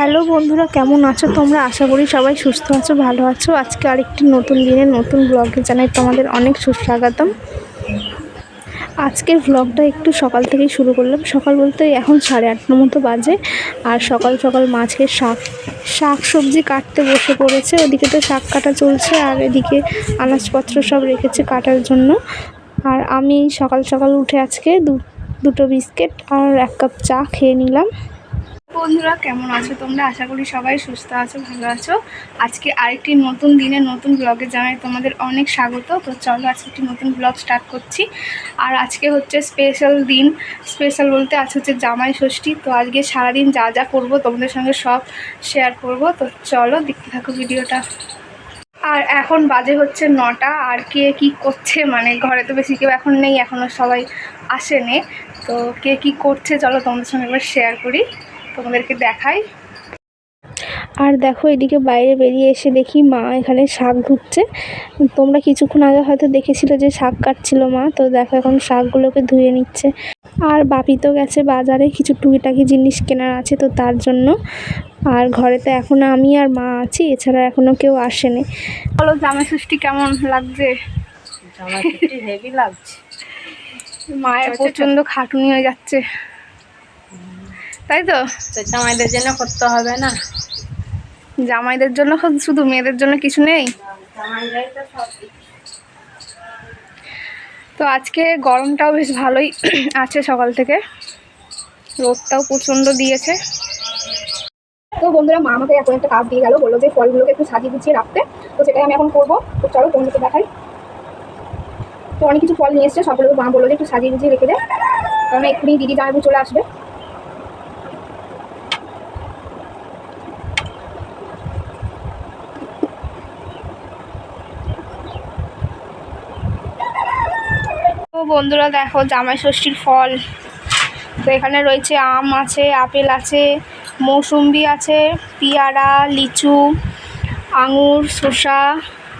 Hello বন্ধুরা, কেমন আছো তোমরা? আশা করি সবাই সুস্থ আছো, ভালো আছো। আজকে আরেকটি নতুন দিনে, নতুন ব্লগে জানাই তোমাদের অনেক সুস্বাগতম। আজকের ব্লগটা একটু সকাল থেকেই শুরু করলাম। সকাল বলতে এখন সাড়ে আটটার মতো বাজে, আর সকাল সকাল মাছকে শাক শাক সবজি কাটতে বসে পড়েছে। ওদিকে তো শাক কাটা চলছে, আর এদিকে আনাজপত্র সব রেখেছে কাটার জন্য। আর আমি সকাল সকাল উঠে আজকে দুটো বিস্কিট আর এক কাপ চা খেয়ে নিলাম। বন্ধুরা, কেমন আছো তোমরা? আশা করি সবাই সুস্থ আছো, ভালো আছো। আজকে আরেকটি নতুন দিনে নতুন ব্লগে জানাই তোমাদের অনেক স্বাগত। তো চলো আজকে একটি নতুন ব্লগ স্টার্ট করছি। আর আজকে হচ্ছে স্পেশাল দিন। স্পেশাল বলতে আজ হচ্ছে জামাই ষষ্ঠী। তো আজকে সারাদিন যা যা করব তোমাদের সঙ্গে সব শেয়ার করব। তো চলো দেখতে থাকো ভিডিওটা। আর এখন বাজে হচ্ছে নটা। আর কে কি করছে? মানে ঘরে তো বেশি কেউ এখন নেই এখনও সবাই আসেনি। তো কে কি করছে? চলো তোমাদের সঙ্গে একবার শেয়ার করি। তোমাদেরকে দেখাই। আর দেখো এদিকে বাইরে বেরিয়ে এসে দেখি মা এখানে শাক ধুচ্ছে। তোমরা কিছুক্ষণ আগে হয়তো দেখেছিলে যে শাক কাটছিল মা তো দেখো এখন শাকগুলোকে ধুয়ে নিচ্ছে। আর বাপি তো গেছে বাজারে কিছু টুকিটাকি জিনিস কেনার আছে তো তার জন্য। আর ঘরে তো এখন আমি আর মা আছি এছাড়া এখনও কেউ আসেনি। বলো জামা ষষ্ঠী কেমন লাগছে? জামা কুর্তি হেভি লাগছে। মায়ের প্রচণ্ড খাটুনি হয়ে যাচ্ছে। তাই তো? জামাইদের জন্য করতে হবে না? জামাইদের জন্য শুধু মেয়েদের জন্য কিছু নেই? তো আজকে গরমটাও বেশ ভালোই আছে সকাল থেকে। রোদটাও প্রচণ্ড দিয়েছে। তো বন্ধুরা মা আমাকে এখন একটা কাজ দিয়ে গেল বলল যে ফলগুলোকে একটু সাজিয়ে গুছিয়ে রাখতে। তো সেটাই আমি এখন করব। তো চলো তোমাদেরকে দেখাই। তো অনেক কিছু ফল নিয়ে এসছে সবগুলো মা বলল যে একটু সাজিয়ে গুছিয়ে রেখে দে। কারণ এক্ষুনি দিদি জামাইবু চলে আসবে। বন্ধুরা দেখো জামাই ষষ্ঠীর ফল। তো এখানে রয়েছে আম আছে, আপেল আছে, মৌসুম্বি আছে, পিয়ারা, লিচু, আঙুর, শসা,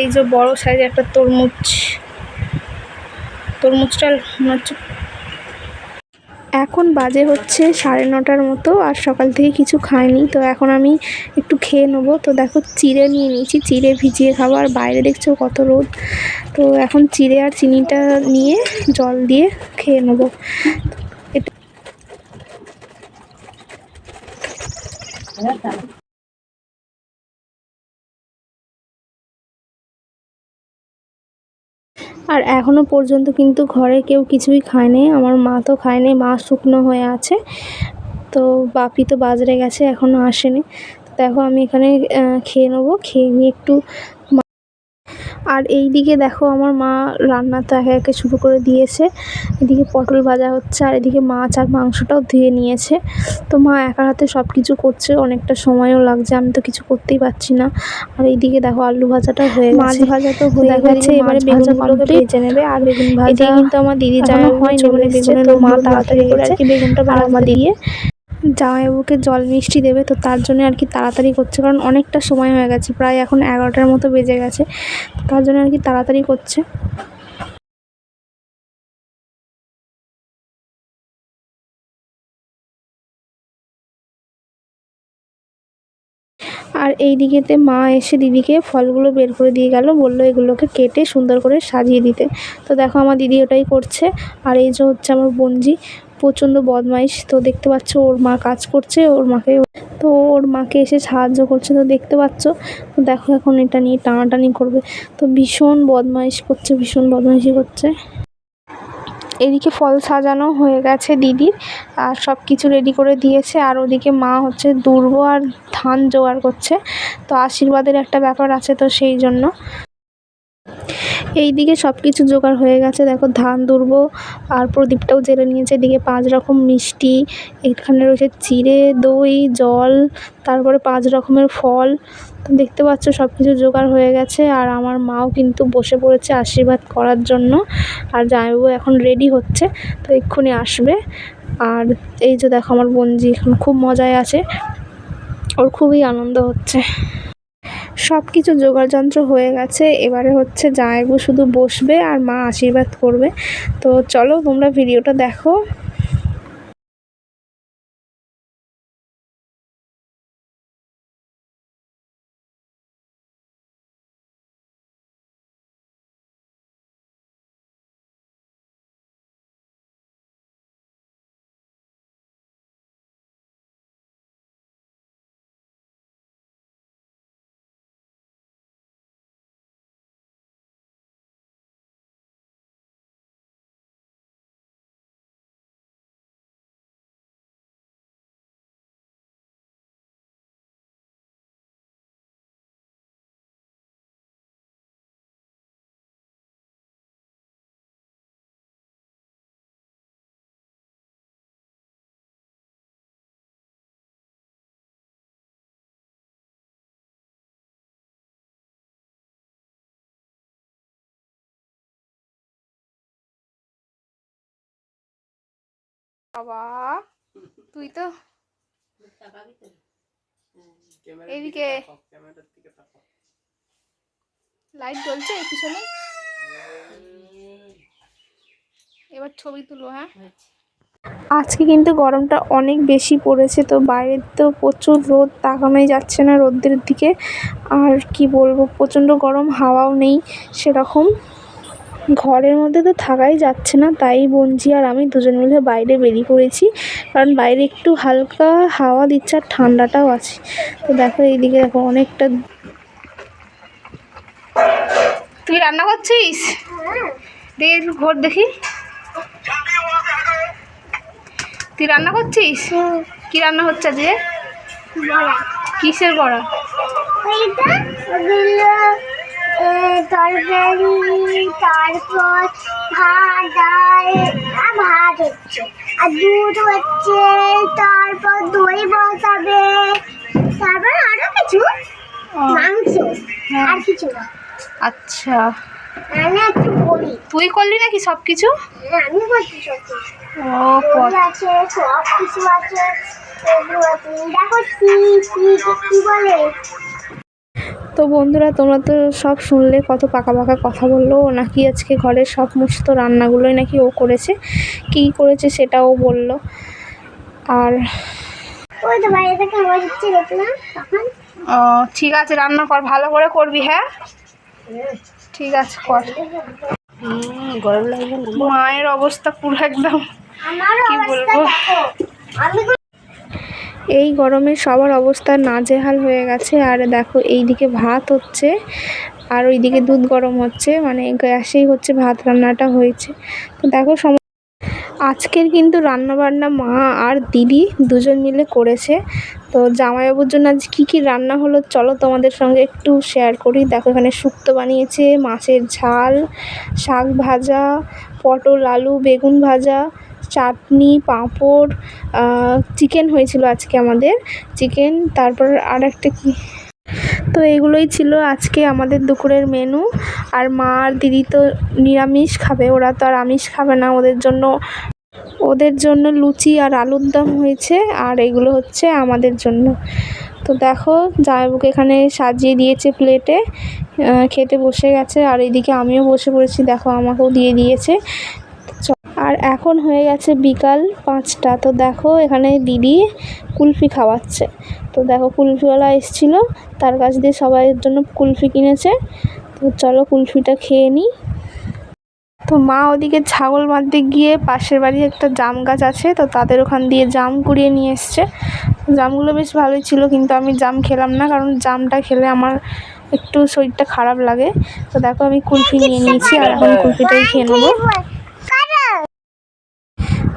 এই যে বড় সাইজের একটা তরমুজ। তরমুজটা হচ্ছে এখন বাজে হচ্ছে সাড়ে নটার মতো আর সকাল থেকে কিছু খাইনি। তো এখন আমি একটু খেয়ে নেব। তো দেখো চিড়ে নিয়ে নিয়েছি, চিড়ে ভিজিয়ে খাব। আর বাইরে দেখছ কত রোদ। তো এখন চিড়ে আর চিনিটা নিয়ে জল দিয়ে খেয়ে নেব। এটা আর এখনও পর্যন্ত কিন্তু ঘরে কেউ কিছুই খায়নি। আমার মা তো খায়নি, মা শুকনো হয়ে আছে। তো বাপি তো বাজারে গেছে এখনও আসেনি। দেখো আমি এখানে খেয়ে নেব। খেয়ে নিয়ে একটু আর এই দিকে দেখো আমার মা রান্না তো একে একে শুরু করে দিয়েছে। এদিকে পটল ভাজা হচ্ছে আর এদিকে মাছ আর মাংসটাও ধুয়ে নিয়েছে। তো মা একার হাতে সব কিছু করছে অনেকটা সময়ও লাগছে আমি তো কিছু করতেই পারছি না। আর এইদিকে দেখো আলু ভাজাটা হয়ে মাছ ভাজা তো হয়ে গেছে এবারে বেগুনগুলোকে ভেজে নেবে আর বেগুন ভাজা কিন্তু আমার দিদি জানা হয় বেগুনের তো মা তাড়াতাড়ি করে আর কি বেগুনটা ভাজা দিয়ে জামাইবাবুকে জল মিষ্টি দেবে, তো তার জন্য আর কি তাড়াতাড়ি করছে, কারণ অনেকটা সময় হয়ে গেছে, প্রায় এখন এগারোটার মতো বেজে গেছে, তার জন্য আর কি তাড়াতাড়ি করছে। আর এই দিকেতে মা এসে দিদিকে ফলগুলো বের করে দিয়ে গেল, বলল এগুলোকে কেটে সুন্দর করে সাজিয়ে দিতে। তো দেখো আমার দিদি ওটাই করছে, আর এই যে হচ্ছে আমার বোনজি প্রচণ্ড বদমাইশ। তো দেখতে পাচ্ছ, ওর মা কাজ করছে, ওর মাকে তো ওর মাকে এসে সাহায্য করছে। তো দেখতে পাচ্ছ, তো দেখো এখন এটা নিয়ে টানাটানি করবে। তো ভীষণ বদমাইশ করছে, ভীষণ বদমাইশি করছে। এদিকে ফল সাজানো হয়ে গেছে দিদির, আর সব কিছু রেডি করে দিয়েছে। আর ওদিকে মা হচ্ছে দুর্ব আর ধান জোগাড় করছে। তো আশীর্বাদের একটা ব্যাপার আছে তো সেই জন্য। এইদিকে সব কিছু জোগাড় হয়ে গেছে। দেখো, ধান দুর্ব আর প্রদীপটাও জেলে নিয়েছে। এদিকে পাঁচ রকম মিষ্টি, এখানে রয়েছে চিড়ে, দই, জল, তারপরে পাঁচ রকমের ফল। দেখতে পাচ্ছ সব কিছু জোগাড় হয়ে গেছে, আর আমার মাও কিন্তু বসে পড়েছে আশীর্বাদ করার জন্য। আর জামাইবাবু এখন রেডি হচ্ছে, তো এক্ষুনি আসবে। আর এই যে দেখো, আমার বোনজি এখন খুব মজায় আছে। ওর খুবই আনন্দ হচ্ছে। সব কিছু যন্ত্র হয়ে গেছে। এবারে হচ্ছে জামাইবাবু শুধু বসবে আর মা আশীর্বাদ করবে। তো চলো তোমরা ভিডিওটা দেখো। বাবা তুই তো এইদিকে লাইট জ্বলছে এই পিছনে? এবার ছবি তুলো হ্যাঁ? আজকে কিন্তু গরমটা অনেক বেশি পড়েছে তো বাইরে তো প্রচুর রোদ তাকানোই যাচ্ছে না রোদ্রের দিকে। আর কি বলব প্রচণ্ড গরম হাওয়াও নেই সেরকম। ঘরের মধ্যে তো থাকাই যাচ্ছে না তাই বঞ্জি আর আমি দুজন মিলে বাইরে বেরিয়ে পড়েছি। কারণ বাইরে একটু হালকা হাওয়া দিচ্ছে আর ঠান্ডাটাও আছে। তো দেখো এইদিকে দেখো অনেকটা তুই রান্না করছিস? দেখি একটু ঘর দেখি। তুই রান্না করছিস? কি রান্না হচ্ছে আজকে? কিসের বড়া? তরকারি তারপর ভাত ডাল আর ভাত হচ্ছে আর দুধ হচ্ছে তারপর দই বসাবে। তারপর আরও কিছু? মাংস। আর কিছু না। আচ্ছা। আমি একটু বলি। তুই করলি নাকি সব কিছু আমি সত্যি ও আছে সব কিছু আছে আছে দেখো কি কি কি বলে? তো বন্ধুরা তোমরা তো সব শুনলে কত পাকা পাকা কথা বলল। ও নাকি আজকে ঘরের সব সমস্ত রান্নাগুলোই নাকি ও করেছে। কী করেছে সেটাও বলল। আর ওই তো বাইরে থেকে আওয়াজ হচ্ছে দেখলাম তখন। ও ঠিক আছে রান্না কর ভালো করে করবি হ্যাঁ? ঠিক আছে কর। গরম লাগবে মায়ের অবস্থা পুরো একদম কি বলব? এই গরমে সবার অবস্থা নাজেহাল হয়ে গেছে। আর দেখো, এইদিকে ভাত হচ্ছে, আর ওইদিকে দুধ গরম হচ্ছে মানে গ্যাসেই হচ্ছে ভাত রান্নাটা হয়েছে। তো দেখো, সম আজকের কিন্তু রান্নাবান্না মা আর দিদি দুজন মিলে করেছে। তো জামাইবাবুর জন্য আজ কী কী রান্না হলো, চলো তোমাদের সঙ্গে একটু শেয়ার করি। দেখো, এখানে শুক্তো বানিয়েছে, মাছের ঝাল, শাক ভাজা, পটল, আলু, বেগুন ভাজা চাটনি, পাঁপড় চিকেন হয়েছিল আজকে আমাদের। চিকেন তারপর আর একটা কি? তো এগুলোই ছিল আজকে আমাদের দুপুরের মেনু আর মা আর দিদি তো নিরামিষ খাবে, ওরা তো আর আমিষ খাবে না। ওদের জন্য ওদের জন্য লুচি আর আলুর দম হয়েছে, আর এগুলো হচ্ছে আমাদের জন্য। তো দেখো, জামাইবাবুকে এখানে সাজিয়ে দিয়েছে প্লেটে খেতে বসে গেছে, আর এদিকে আমিও বসে পড়েছি। দেখো, আমাকেও দিয়ে দিয়েছে। এখন হয়ে গেছে বিকাল পাঁচটা। তো দেখো এখানে দিদি কুলফি খাওয়াচ্ছে। তো দেখো কুলফিওয়ালা এসেছিল, তার কাছ দিয়ে সবাইয়ের জন্য কুলফি কিনেছে। তো চলো কুলফিটা খেয়ে নিই তো মা ওদিকে ছাগল বাঁধতে গিয়ে পাশের বাড়ি একটা জাম গাছ আছে, তো তাদের ওখান দিয়ে জাম কুড়িয়ে নিয়ে এসছে। জামগুলো বেশ ভালোই ছিল, কিন্তু আমি জাম খেলাম না, কারণ জামটা খেলে আমার একটু শরীরটা খারাপ লাগে। তো দেখো আমি কুলফি নিয়ে নিয়েছি, আর এখন কুলফিটাই খেয়ে নেব।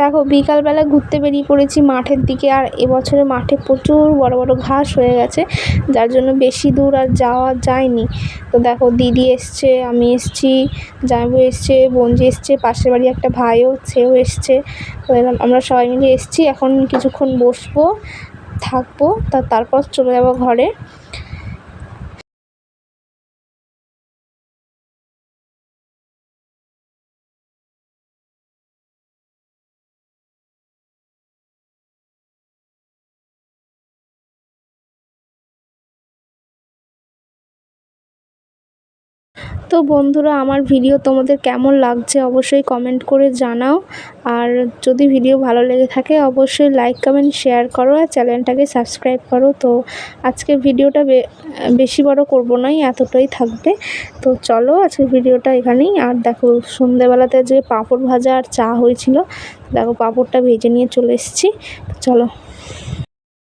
দেখো, বিকালবেলা ঘুরতে বেরিয়ে পড়েছি মাঠের দিকে আর এবছরে মাঠে প্রচুর বড় বড় ঘাস হয়ে গেছে, যার জন্য বেশি দূর আর যাওয়া যায়নি। তো দেখো, দিদি এসছে, আমি এসছি জামাইবু এসছে বঞ্জি এসছে, পাশের বাড়ি একটা ভাইও, সেও এসছে। তো আমরা সবাই মিলে এসছি, এখন কিছুক্ষণ বসবো, থাকব, তা তারপর চলে যাব ঘরে। তো বন্ধুরা, আমার ভিডিও তোমাদের কেমন লাগছে অবশ্যই কমেন্ট করে জানাও। আর যদি ভিডিও ভালো লেগে থাকে, অবশ্যই লাইক কমেন্ট শেয়ার করো আর চ্যানেলটাকে সাবস্ক্রাইব করো। তো আজকে ভিডিওটা বেশি বড় করব নয়, এতটাই থাকবে। তো চলো আজকের ভিডিওটা এখানেই। আর দেখো, সন্ধেবেলাতে যে পাঁপড় ভাজা আর চা হয়েছিল, দেখো পাঁপড়টা ভেজে নিয়ে চলে এসেছি। চলো।